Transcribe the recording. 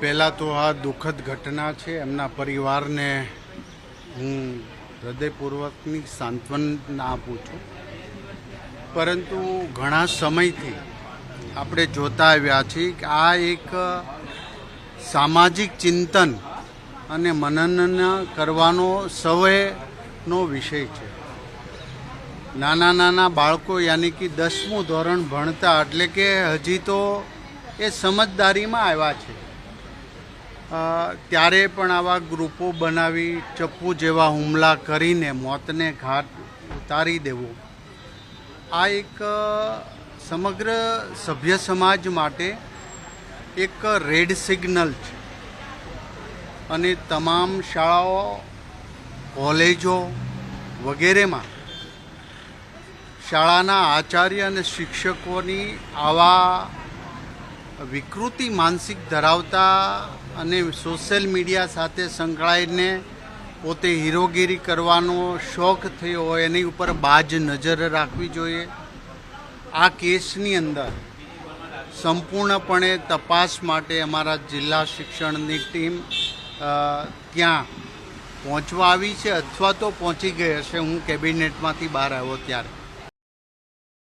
પહેલાં તો આ દુઃખદ ઘટના છે. એમના પરિવારને હું હૃદયપૂર્વકની સાંત્વના આપું છું. પરંતુ ઘણા સમયથી આપણે જોતા આવ્યા છીએ કે આ એક સામાજિક ચિંતન અને મનન કરવાનો સવયનો વિષય છે. નાના નાના બાળકો યાની કે દસમું ધોરણ ભણતા એટલે કે હજી તો એ સમજદારીમાં આવ્યા છે. ત્યારે પણ આવા ગ્રુપો બનાવી ચપ્પુ જેવા હુમલા કરીને મોતને ઘાટ ઉતારી દેવો. આ એક સમગ્ર સભ્ય સમાજ માટે એક રેડ સિગ્નલ છે. અને તમામ શાળાઓ, કોલેજો વગેરેમાં શાળાના આચાર્ય અને શિક્ષકોની આવા વિકૃતિ માનસિક ધરાવતા અને સોશિયલ મીડિયા સાથે સંકળાઈને પોતે હીરોગીરી કરવાનો શોખ થયો હોય, એની ઉપર બાજ નજર રાખવી જોઈએ. આ કેસની અંદર સંપૂર્ણપણે તપાસ માટે અમારા જિલ્લા શિક્ષણની ટીમ ત્યાં પહોંચવા આવી છે અથવા તો પહોંચી ગઈ હશે, હું કેબિનેટમાંથી બહાર આવ્યો ત્યારે.